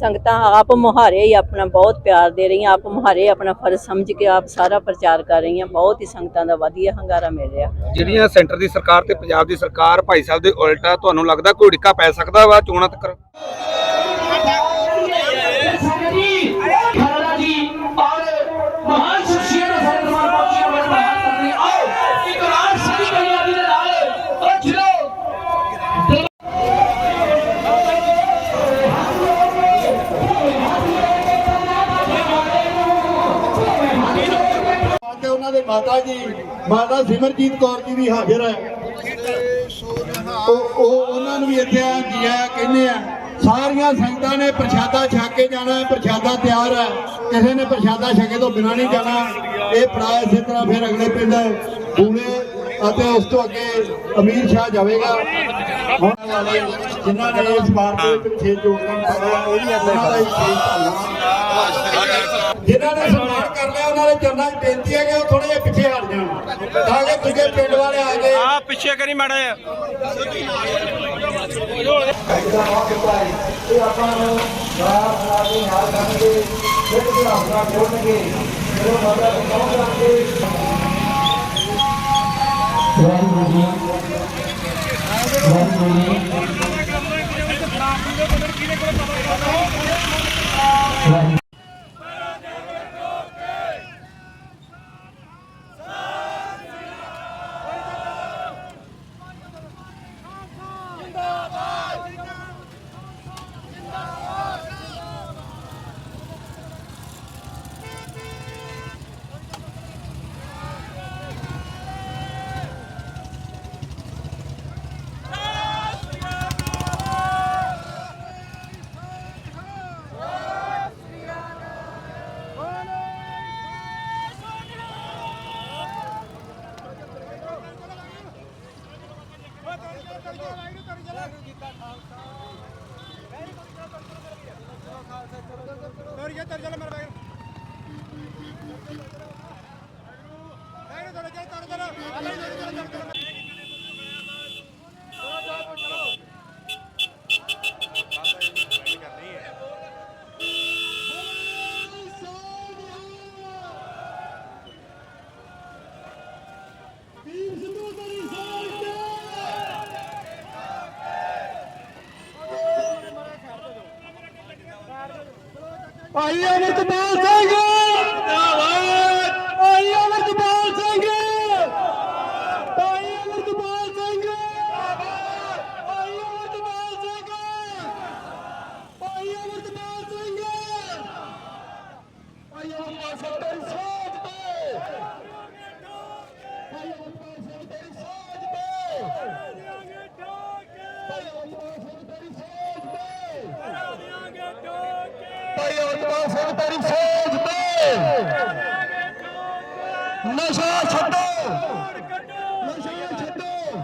ਸੰਗਤਾਂ ਆਪ ਮੁਹਾਰੇ ਹੀ ਆਪਣਾ ਬਹੁਤ ਪਿਆਰ ਦੇ ਰਹੀਆਂ ਆਪ ਮੁਹਾਰੇ ਆਪਣਾ ਫਰਜ਼ ਸਮਝ ਕੇ ਆਪ ਸਾਰਾ ਪ੍ਰਚਾਰ ਕਰ ਰਹੀਆਂ ਬਹੁਤ ਹੀ ਸੰਗਤਾਂ ਦਾ ਵਧੀਆ ਹੰਗਾਰਾ ਮਿਲ ਰਿਹਾ। ਜਿਹੜੀਆਂ ਸੈਂਟਰ ਦੀ ਸਰਕਾਰ ਤੇ ਪੰਜਾਬ ਦੀ ਸਰਕਾਰ ਭਾਈ ਸਾਹਿਬ ਦੇ ਉਲਟਾ ਤੁਹਾਨੂੰ ਲੱਗਦਾ ਕੋਈ ਢਿੱਕਾ ਪੈ ਸਕਦਾ ਵਾ ਚੋਣਾਂ ਤੱਕ? ਮਾਤਾ ਜੀ, ਮਾਤਾ ਸਿਮਰਜੀਤ ਕੌਰ ਜੀ ਵੀ ਹਾਜ਼ਰ ਹੈ। ਉਹ ਉਹਨਾਂ ਨੂੰ ਵੀ ਇੱਥੇ ਆ ਜੀ ਕਹਿੰਦੇ ਆ, ਸਾਰੀਆਂ ਸੰਗਤਾਂ ਨੇ ਪ੍ਰਸ਼ਾਦਾ ਛਕ ਕੇ ਜਾਣਾ ਹੈ ਪ੍ਰਸ਼ਾਦਾ ਤਿਆਰ ਹੈ। ਕਿਸੇ ਨੇ ਪ੍ਰਸ਼ਾਦਾ ਛਕੇ ਤੋਂ ਬਿਨਾਂ ਨਹੀਂ ਜਾਣਾ। ਇਹ ਫੜਾ ਇਸੇ ਤਰ੍ਹਾਂ ਫਿਰ ਅਗਲੇ ਪਿੰਡ, ਬੂਲੇ ਅਤੇ ਉਸ ਤੋਂ ਅੱਗੇ ਅਮੀਰ ਸ਼ਾਹ ਜਾਵੇਗਾ। ਹੁਣ ਵਾਲੇ ਜਿਨ੍ਹਾਂ ਨੇ ਇਸ ਵਾਰ ਦੇ ਵਿੱਚ ਛੇ ਯੋਗਦਾਨ ਪਾਇਆ ਉਹ ਵੀ ਉਹਨਾਂ ਦਾ ਹੀ ਵਿਸ਼ੇਸ਼ ਧੰਨਵਾਦ ਜਿਨ੍ਹਾਂ ਨੇ ਸਨਮਾਨ ਕਰ ਲਿਆ ਉਹਨਾਂ ਦੇ ਚਰਨਾਂ 'ਚ ਬੇਨਤੀ ਹੈ ਕਿ ਉਹ ਥੋੜੇ ਜਿਹਾ ਪਿੱਛੇ ਹਟ ਜਾਣ ਤਾਂ ਕਿ ਦੂਜੇ ਪਿੰਡ ਵਾਲੇ ਆ ਕੇ ਆ ਪਿੱਛੇ ਕਰੀ ਮਾੜਾ ਜਿਹਾ। ਇਹਦਾ ਮੌਕਾ ਹੈ ਇਹ ਆਪਾਂ ਨੂੰ ਰਾਤ ਰਾਤ ਦੇ ਨਾਲ ਕਰਨਗੇ ਫਿਰ ਭਰਾਵਾਂ ਜੋੜਨਗੇ ਜਦੋਂ ਮਾਤਾ ਨੂੰ ਪਹੁੰਚਾਂਗੇ ਵਾਹਿਗੁਰੂ ਜੀ ਵਾਹਿਗੁਰੂ ਤਰ ਜਾ ਤਰ ਜਾ ਮਰ ਬੈਗ ਬੈਗ ਤਰ ਜਾ ਤਰ ਜਾ ਅੱਲੇ ਤਰ ਜਾ ਤਰ ਜਾ Beams and Blueberries! ਭਾਈ ਅਮਰਤਪਾਲ ਸਿੰਘ ਜਿੰਦਾਬਾਦ ਭਾਈ ਅਮਰਤਪਾਲ ਸਿੰਘ ਭਾਈ ਅਮਰਤਪਾਲ ਸਿੰਘ ਜਿੰਦਾਬਾਦ ਭਾਈ ਅਮਰਤਪਾਲ ਸਿੰਘ ਭਾਈ ਅਮਰਤਪਾਲ ਸਿੰਘ ਭਾਈ ਅਮਰਤਪਾਲ ਸਿੰਘ ਤੇਰੀ ਸੋਚ ਤੇ ਭਾਈ ਅਮਰਤਪਾਲ ਸਿੰਘ ਤੇਰੀ ਸੋਚ ਤੇ ਭਾਈ ਅਮਰਤਪਾਲ ਸਿੰਘ ਤੇਰੀ ਸੋਚ ਤੇ ਭਾਈ ਅਮਰਪਾਲ ਸਿੰਘ ਤੇਰੀ ਫੌਜ ਤੇ। ਨਸ਼ਾ ਛੱਡੋ। ਨਸ਼ਾ ਛੱਡੋ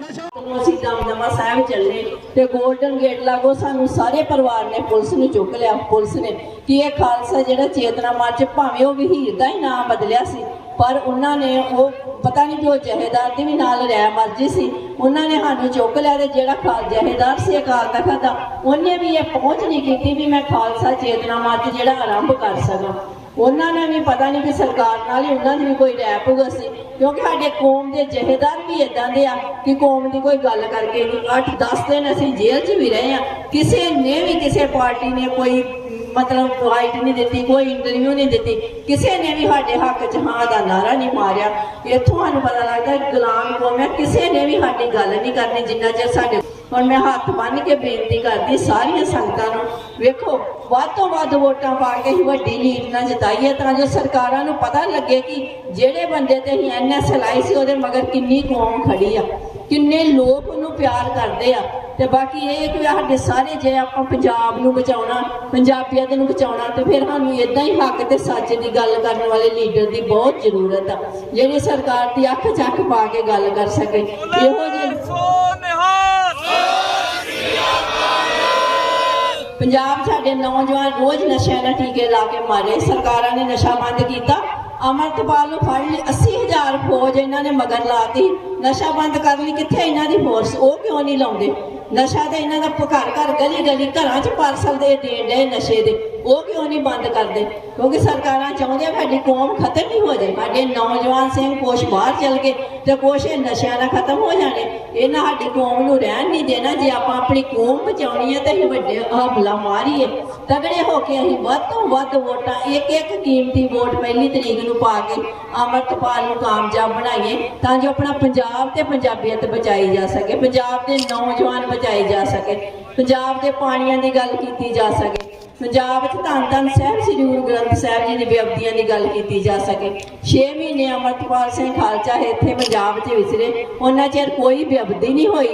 ਨਸ਼ਾ ਅਸੀਂ ਦਮਦਮਾ ਸਾਹਿਬ ਚੱਲੇ ਤੇ 골ਡਨ ਗੇਟ ਲਾਗੋ ਸਾਨੂੰ ਸਾਰੇ ਪਰਿਵਾਰ ਨੇ, ਪੁਲਿਸ ਨੂੰ ਚੁੱਕ ਲਿਆ। ਪੁਲਿਸ ਨੇ ਕਿ ਇਹ ਖਾਲਸਾ ਜਿਹੜਾ ਚੇਤਨਾ ਮਾਰਚ ਭਾਵੇਂ ਉਹ ਵਹੀਰ ਦਾ ਹੀ ਨਾਮ ਬਦਲਿਆ ਸੀ ਪਰ ਉਹਨਾਂ ਨੇ ਉਹ, ਪਤਾ ਨਹੀਂ ਵੀ ਉਹ ਜਹੇਦਾਰ ਦੀ ਵੀ ਨਾਲ ਰਹਿ ਮਰਜ਼ੀ ਸੀ। ਉਹਨਾਂ ਨੇ ਸਾਨੂੰ ਚੁੱਕ ਲਿਆ ਤੇ ਜਿਹੜਾ ਖਾਲ ਜਹੇਦਾਰ ਸੀ, ਅਕਾਲ ਤਖਤ ਦਾ, ਉਹਨੇ ਵੀ ਇਹ ਪਹੁੰਚ ਨਹੀਂ ਕੀਤੀ ਵੀ ਮੈਂ ਖਾਲਸਾ ਚੇਤਨਾ ਮਾਰਚ ਜਿਹੜਾ ਆਰੰਭ ਕਰ ਸਕਾਂ। ਉਹਨਾਂ ਨੇ ਵੀ ਪਤਾ ਨਹੀਂ ਵੀ ਸਰਕਾਰ ਨਾਲ ਹੀ ਉਹਨਾਂ ਦੀ ਵੀ ਕੋਈ ਰੈਪ ਹੋਗਾ ਸੀ। ਕਿਉਂਕਿ ਸਾਡੇ ਕੌਮ ਦੇ ਜਹੇਦਾਰ ਵੀ ਇਦਾਂ ਦੇ ਆ ਕਿ ਕੌਮ ਦੀ ਕੋਈ ਗੱਲ ਕਰਕੇ ਨਹੀਂ। 8-10 ਦਿਨ ਅਸੀਂ ਜੇਲ੍ਹ 'ਚ ਵੀ ਰਹੇ ਆ। ਕਿਸੇ ਨੇ ਵੀ ਕਿਸੇ ਪਾਰਟੀ ਨੇ ਕੋਈ ਮਤਲਬ ਫਾਈਟ ਨਹੀਂ ਦਿੱਤੀ, ਕੋਈ ਇੰਟਰਵਿਊ ਨਹੀਂ ਦਿੱਤੀ। ਕਿਸੇ ਨੇ ਵੀ ਸਾਡੇ ਹੱਕ 'ਚ ਹਾਂ ਦਾ ਨਾਰਾ ਨਹੀਂ ਮਾਰਿਆ। ਇੱਥੋਂ ਸਾਨੂੰ ਪਤਾ ਲੱਗਦਾ ਗੁਲਾਮ ਕੌਮ ਹੈ, ਕਿਸੇ ਨੇ ਵੀ ਸਾਡੀ ਗੱਲ ਨਹੀਂ ਕਰਨੀ, ਜਿੰਨਾ ਚਿਰ ਸਾਡੇ ਹੁਣ ਮੈਂ ਹੱਥ ਬੰਨ੍ਹ ਕੇ ਬੇਨਤੀ ਕਰਦੀ ਸਾਰੀਆਂ ਸੰਗਤਾਂ ਨੂੰ, ਵੇਖੋ, ਵੱਧ ਤੋਂ ਵੱਧ ਵੋਟਾਂ ਪਾ ਕੇ ਹੀ ਵੱਡੀ ਲੀਡ ਨਾਲ ਜਿਤਾਈਏ, ਤਾਂ ਜੋ ਸਰਕਾਰਾਂ ਨੂੰ ਪਤਾ ਲੱਗੇ ਕਿ ਜਿਹੜੇ ਬੰਦੇ ਤੇ ਹੀ ਐਨਐਸ ਲਾਈ ਸੀ, ਉਹਦੇ ਮਗਰ ਕਿੰਨੀ ਕੌਮ ਖੜੀ ਆ। ਕਿੰਨੇ ਲੋਕ ਉਹਨੂੰ ਪਿਆਰ ਕਰਦੇ ਆ। ਤੇ ਬਾਕੀ ਇਹ ਕਿ ਸਾਡੇ ਸਾਰੇ ਜੇ ਆਪਾਂ ਪੰਜਾਬ ਨੂੰ ਬਚਾਉਣਾ ਪੰਜਾਬੀਅਤ ਨੂੰ ਬਚਾਉਣਾ ਤੇ ਫਿਰ ਸਾਨੂੰ ਇਦਾਂ ਹੀ ਹੱਕ ਤੇ ਸੱਚ ਦੀ ਗੱਲ ਕਰਨ ਵਾਲੇ ਲੀਡਰ ਦੀ ਬਹੁਤ ਜ਼ਰੂਰਤ ਆ। ਜਿਹੜੀ ਸਰਕਾਰ ਦੀ ਅੱਖ ਚੱਕ ਪਾ ਕੇ ਗੱਲ ਕਰ ਸਕੇ। ਇਹੋ ਜਿਹੇ ਪੰਜਾਬ ਸਾਡੇ ਨੌਜਵਾਨ ਰੋਜ਼ ਨਸ਼ਿਆਂ ਨਾਲ ਟੀਕੇ ਲਾ ਕੇ ਮਾਰੇ। ਸਰਕਾਰਾਂ ਨੇ ਨਸ਼ਾ ਬੰਦ ਕੀਤਾ। ਅਮਰਤਪਾਲ ਨੂੰ ਫੜ ਲਈ 80000 ਫੌਜ ਇਹਨਾਂ ਨੇ ਮਗਰ ਲਾਤੀ ਨਸ਼ਾ ਬੰਦ ਕਰਨ ਲਈ, ਕਿੱਥੇ ਇਹਨਾਂ ਦੀ ਫੋਰਸ ਉਹ ਕਿਉਂ ਨਹੀਂ ਲਾਉਂਦੇ? ਨਸ਼ਾ ਤਾਂ ਇਹਨਾਂ ਦਾ ਘਰ ਘਰ ਗਲੀ ਗਲੀ ਘਰਾਂ 'ਚ ਪਾਰਸਲ ਦੇ ਦੇਣ ਦੇ ਨਸ਼ੇ ਦੇ। ਉਹ ਕਿਉਂ ਨਹੀਂ ਬੰਦ ਕਰਦੇ? ਕਿਉਂਕਿ ਸਰਕਾਰਾਂ ਚਾਹੁੰਦੀਆਂ ਸਾਡੀ ਕੌਮ ਖਤਮ ਹੀ ਹੋ ਜਾਏ। ਸਾਡੇ ਨੌਜਵਾਨ ਸਿੰਘ ਕੁਛ ਬਾਹਰ ਚਲ ਗਏ ਤੇ ਕੁਛ ਇਹ ਨਸ਼ਿਆਂ ਨਾਲ ਖਤਮ ਹੋ ਜਾਣੇ। ਇਹਨਾਂ ਸਾਡੀ ਕੌਮ ਨੂੰ ਰਹਿਣ ਨਹੀਂ ਦੇਣਾ। ਜੇ ਆਪਾਂ ਆਪਣੀ ਕੌਮ ਬਚਾਉਣੀ ਹੈ ਤਾਂ ਅਸੀਂ ਵੱਡੇ ਹਮਲਾ ਮਾਰੀਏ। ਤਗੜੇ ਹੋ ਕੇ ਅਸੀਂ ਵੱਧ ਤੋਂ ਵੱਧ ਵੋਟਾਂ ਇੱਕ ਇੱਕ ਕੀਮਤੀ ਵੋਟ ਪਹਿਲੀ ਤਰੀਕ ਨੂੰ ਪਾ ਕੇ ਅਮਰਤਪਾਲ ਨੂੰ ਕਾਮਯਾਬ ਬਣਾਈਏ ਤਾਂ ਜੋ ਆਪਣਾ ਪੰਜਾਬ ਤੇ ਪੰਜਾਬੀਅਤ ਬਚਾਈ ਜਾ ਸਕੇ, ਪੰਜਾਬ ਦੇ ਨੌਜਵਾਨ ਬਚਾਏ ਜਾ ਸਕੇ, ਪੰਜਾਬ ਦੇ ਪਾਣੀਆਂ ਦੀ ਗੱਲ ਕੀਤੀ ਜਾ ਸਕੇ। ਪੰਜਾਬ 'ਚ ਧੰਨ ਧੰਨ ਸਾਹਿਬ, ਸ੍ਰੀ ਗੁਰੂ ਗ੍ਰੰਥ ਸਾਹਿਬ ਜੀ ਦੀ ਬੇਅਬਦੀਆਂ ਦੀ ਗੱਲ ਕੀਤੀ ਜਾ ਸਕੇ। 6 ਮਹੀਨੇ ਅਮਰਤਪਾਲ ਸਿੰਘ ਖਾਲਸਾ ਇੱਥੇ ਪੰਜਾਬ 'ਚ ਵਿਸਰੇ। ਉਹਨਾਂ ਚਿਰ ਕੋਈ ਬੇਅਬਦੀ ਨਹੀਂ ਹੋਈ।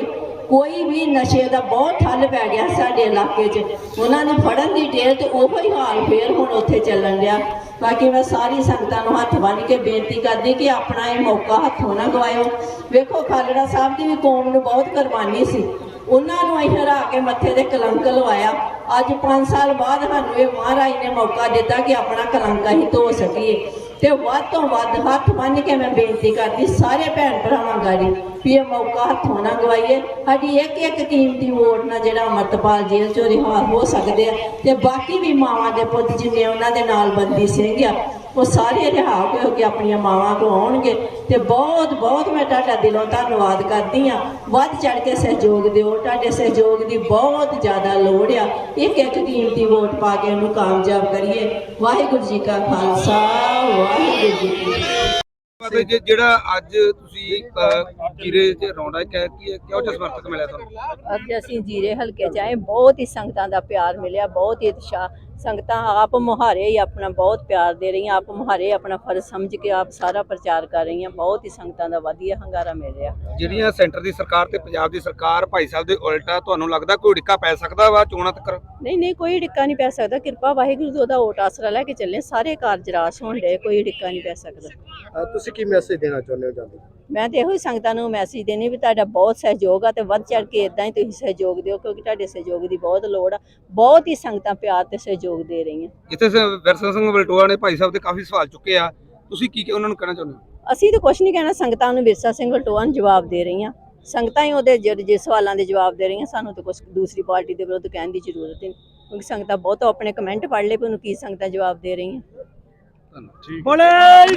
ਕੋਈ ਵੀ ਨਸ਼ੇ ਦਾ ਬਹੁਤ ਠੱਲ ਪੈ ਗਿਆ ਸਾਡੇ ਇਲਾਕੇ 'ਚ। ਉਹਨਾਂ ਨੂੰ ਫੜਨ ਦੀ ਢੇਰ ਤੇ ਉਹੋ ਹੀ ਹਾਲ ਫੇਰ ਹੁਣ ਉੱਥੇ ਚੱਲਣ ਡਿਆ। ਬਾਕੀ ਮੈਂ ਸਾਰੀ ਸੰਗਤਾਂ ਨੂੰ ਹੱਥ ਬੰਨ੍ਹ ਕੇ ਬੇਨਤੀ ਕਰਦੀ ਕਿ ਆਪਣਾ ਇਹ ਮੌਕਾ ਹੱਥੋਂ ਨਾ ਗਵਾਇਓ। ਵੇਖੋ, ਖਾਲੜਾ ਸਾਹਿਬ ਦੀ ਵੀ ਕੌਮ ਨੂੰ ਬਹੁਤ ਕੁਰਬਾਨੀ ਸੀ। ਉਹਨਾਂ ਨੂੰ ਅਸੀਂ ਹਰਾ ਕੇ ਮੱਥੇ ਤੇ ਕਲੰਕ ਲਵਾਇਆ। ਅੱਜ 5 ਸਾਲ ਬਾਅਦ ਸਾਨੂੰ ਇਹ ਮਹਾਰਾਜ ਨੇ ਮੌਕਾ ਦਿੱਤਾ ਕਿ ਆਪਣਾ ਕਲੰਕ ਹੀ ਧੋ ਸਕੀਏ। ਤੇ ਵੱਧ ਤੋਂ ਵੱਧ ਹੱਥ ਬੰਨ੍ਹ ਕੇ ਮੈਂ ਬੇਨਤੀ ਕਰਦੀ ਸਾਰੇ ਭੈਣ ਭਰਾਵਾਂ ਗਾੜੀ ਵੀ ਇਹ ਮੌਕਾ ਹੱਥੋਂ ਨਾ ਗਵਾਈਏ। ਸਾਡੀ ਇੱਕ ਇੱਕ ਕੀਮਤੀ ਵੋਟ ਨਾਲ ਜਿਹੜਾ ਅਮਰਤਪਾਲ ਜੇਲ੍ਹ ਚੋਂ ਰਿਹਾ ਹੋ ਸਕਦੇ ਆ। ਤੇ ਬਾਕੀ ਵੀ ਮਾਵਾਂ ਦੇ ਪੁੱਤ ਜਿੰਨੇ ਉਹਨਾਂ ਦੇ ਨਾਲ ਬੰਦੀ ਸਿੰਘ ਆ ਉਹ ਸਾਰੇ ਰਿਹਾ ਹੋ ਕੇ ਆਪਣੀਆਂ ਮਾਵਾਂ ਕੋ ਆਉਣਗੇ ਤੇ ਬਹੁਤ ਬਹੁਤ ਮੈਂ ਤੁਹਾਡਾ ਦਿਲੋਂ ਧੰਨਵਾਦ ਕਰਦੀ ਆ ਵੱਧ ਚੜ ਕੇ ਸਹਿਯੋਗ ਦਿਓ। ਤੁਹਾਡੇ ਸਹਿਯੋਗ ਦੀ ਬਹੁਤ ਜ਼ਿਆਦਾ ਲੋੜ ਆ। ਇੱਕ ਇੱਕ ਕੀਮਤੀ ਵੋਟ ਪਾ ਕੇ ਉਹਨੂੰ ਕਾਮਯਾਬ ਕਰੀਏ। ਵਾਹਿਗੁਰੂ ਜੀ ਕਾ ਖਾਲਸਾ ਵਾਹਿਗੁਰੂ ਜੀ ਕੀ ਫਤਿਹ। ਜਿਹੜਾ ਅੱਜ ਤੁਸੀਂ ਜੀਰੇ ਚ ਰੌਂਡਾ ਕਹਿ ਕੀ ਕਿਹੋ ਜਿਹਾ ਸਮਰਥਕ ਮਿਲਿਆ ਤੁਹਾਨੂੰ? ਅੱਜ ਅਸੀਂ ਜੀਰੇ ਹਲਕੇ ਚ ਆਏ। ਬਹੁਤ ਹੀ ਸੰਗਤਾਂ ਦਾ ਪਿਆਰ ਮਿਲਿਆ ਬਹੁਤ ਹੀ ਉਤਸ਼ਾਹ ਸੰਗਤਾਂ ਆਪ ਮੁਹਾਰੇ ਹੀ ਆਪਣਾ ਬਹੁਤ ਪਿਆਰ ਦੇ ਰਹੀਆਂ ਆਪ ਮੁਹਾਰੇ ਆਪਣਾ ਫਰਜ਼ ਸਮਝ ਕੇ ਆਪ ਸਾਰਾ ਪ੍ਰਚਾਰ ਕਰ ਰਹੀਆਂ ਬਹੁਤ ਹੀ ਸੰਗਤਾਂ ਦਾ ਵਧੀਆ ਹੰਗਾਰਾ ਮਿਲ ਰਿਹਾ। ਜਿਹੜੀਆਂ ਸੈਂਟਰ ਦੀ ਸਰਕਾਰ ਤੇ ਪੰਜਾਬ ਦੀ ਸਰਕਾਰ ਭਾਈ ਸਾਹਿਬ ਦੇ ਉਲਟਾ ਤੁਹਾਨੂੰ ਲੱਗਦਾ ਕੋਈ ਢਿੱਕਾ ਪੈ ਸਕਦਾ ਵਾ ਚੋਣਾਂ ਤੱਕ? ਨਹੀਂ ਨਹੀਂ ਕੋਈ ਡਿੱਕਾ ਨਹੀਂ ਪੈ ਸਕਦਾ ਕਿਰਪਾ ਵਾਹਿਗੁਰੂ ਜੀ ਉਹਦਾ ਓਟ ਆਸਰਾ ਲੈ ਕੇ ਚੱਲੇ ਸਾਰੇ ਕਾਰਜ ਰਾਸ ਹੋਣ ਦੇ ਕੋਈ ਡਿੱਕਾ ਨਹੀਂ ਪੈ ਸਕਦਾ। ਤੁਸੀਂ ਕੀ ਮੈਸੇਜ ਦੇਣਾ ਚਾਹੁੰਦੇ ਹੋ ਜਾਂਦੇ? ਮੈਂ ਤੇ ਇਹੋ ਹੀ ਸੰਗਤਾਂ ਨੂੰ ਮੈਸੇਜ ਦੇਣੀ ਵੀ ਤੁਹਾਡਾ ਬਹੁਤ ਸਹਿਯੋਗ ਆ ਤੇ ਵੱਧ ਚੜ ਕੇ ਇਦਾਂ ਹੀ ਤੁਸੀਂ ਸਹਿਯੋਗ ਦਿਓ ਕਿਉਂਕਿ ਤੁਹਾਡੇ ਸਹਿਯੋਗ ਦੀ ਬਹੁਤ ਲੋੜ ਆ। ਬਹੁਤ ਹੀ ਸੰਗਤਾਂ ਪਿਆਰ ਤੇ ਸਹਿਯੋਗ ਦੇ ਰਹੀਆਂ। ਜਿੱਥੇ ਸ- ਵਿਰਸਾ ਸਿੰਘ ਵਲਟੋਆ ਨੇ ਭਾਈ ਸਾਹਿਬ ਤੇ ਕਾਫੀ ਸਵਾਲ ਚੁੱਕੇ ਆ। ਤੁਸੀਂ ਕੀ ਕੀ ਉਹਨਾਂ ਨੂੰ ਕਹਿਣਾ ਚਾਹੁੰਦੇ ਹੋ? ਅਸੀਂ ਤਾਂ ਕੁਝ ਨਹੀਂ ਕਹਿਣਾ ਸੰਗਤਾਂ ਨੂੰ ਵਿਰਸਾ ਸਿੰਘ ਵਲਟੋਆ ਨੂੰ ਜਵਾਬ ਦੇ ਰਹੀਆਂ। ਸੰਗਤਾਂ ਹੀ ਉਹਦੇ ਜਿਹੜੇ ਜੇ ਸਵਾਲਾਂ ਦੇ ਜਵਾਬ ਦੇ ਰਹੀਆਂ ਸਾਨੂੰ ਤਾਂ ਕੁਝ ਦੂਸਰੀ ਪਾਰਟੀ ਦੇ ਵਿਰੁੱਧ ਕਹਿਣ ਦੀ ਜ਼ਰੂਰਤ ਨਹੀਂ। ਕਿਉਂਕਿ ਸੰਗਤਾਂ ਬਹੁਤ ਆਪਣੇ ਕਮੈਂਟ ਪੜ੍ਹ ਲਏ ਵੀ ਉਹਨੂੰ ਕੀ ਸੰਗਤਾਂ ਜਵਾਬ ਦੇ ਰਹੀਆਂ। ਧੰਨਵਾਦ।